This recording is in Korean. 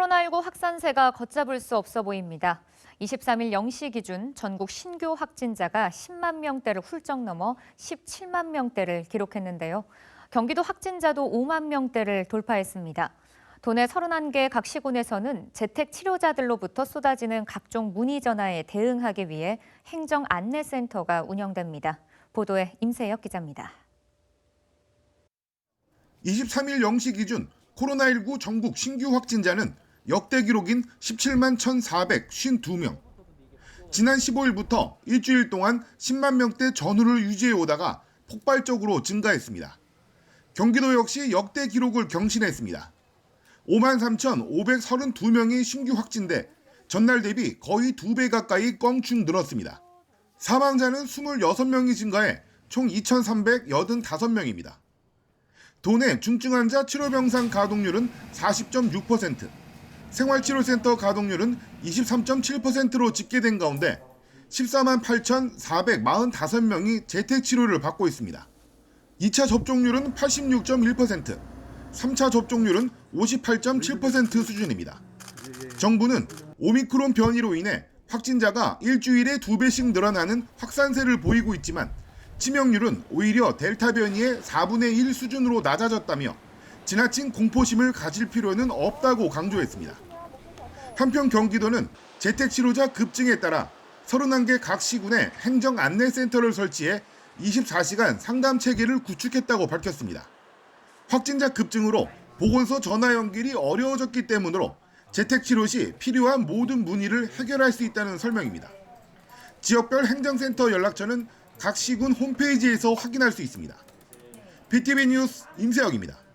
코로나19 확산세가 걷잡을 수 없어 보입니다. 23일 0시 기준 전국 신규 확진자가 10만 명대를 훌쩍 넘어 17만 명대를 기록했는데요. 경기도 확진자도 5만 명대를 돌파했습니다. 도내 31개 각 시군에서는 재택 치료자들로부터 쏟아지는 각종 문의 전화에 대응하기 위해 행정 안내센터가 운영됩니다. 보도에 임세혁 기자입니다. 23일 0시 기준 코로나19 전국 신규 확진자는 역대 기록인 17만 1,452명. 지난 15일부터 일주일 동안 10만 명대 전후를 유지해 오다가 폭발적으로 증가했습니다. 경기도 역시 역대 기록을 경신했습니다. 5만 3,532명이 신규 확진돼 전날 대비 거의 2배 가까이 껑충 늘었습니다. 사망자는 26명이 증가해 총 2,385명입니다. 도내 중증 환자 치료병상 가동률은 40.6%, 생활치료센터 가동률은 23.7%로 집계된 가운데 14만 8,445명이 재택치료를 받고 있습니다. 2차 접종률은 86.1%, 3차 접종률은 58.7% 수준입니다. 정부는 오미크론 변이로 인해 확진자가 일주일에 두 배씩 늘어나는 확산세를 보이고 있지만 치명률은 오히려 델타 변이의 4분의 1 수준으로 낮아졌다며 지나친 공포심을 가질 필요는 없다고 강조했습니다. 한편 경기도는 재택 치료자 급증에 따라 31개 각 시군에 행정 안내센터를 설치해 24시간 상담 체계를 구축했다고 밝혔습니다. 확진자 급증으로 보건소 전화 연결이 어려워졌기 때문으로 재택 치료 시 필요한 모든 문의를 해결할 수 있다는 설명입니다. 지역별 행정센터 연락처는 각 시군 홈페이지에서 확인할 수 있습니다. BTV 뉴스 임세혁입니다.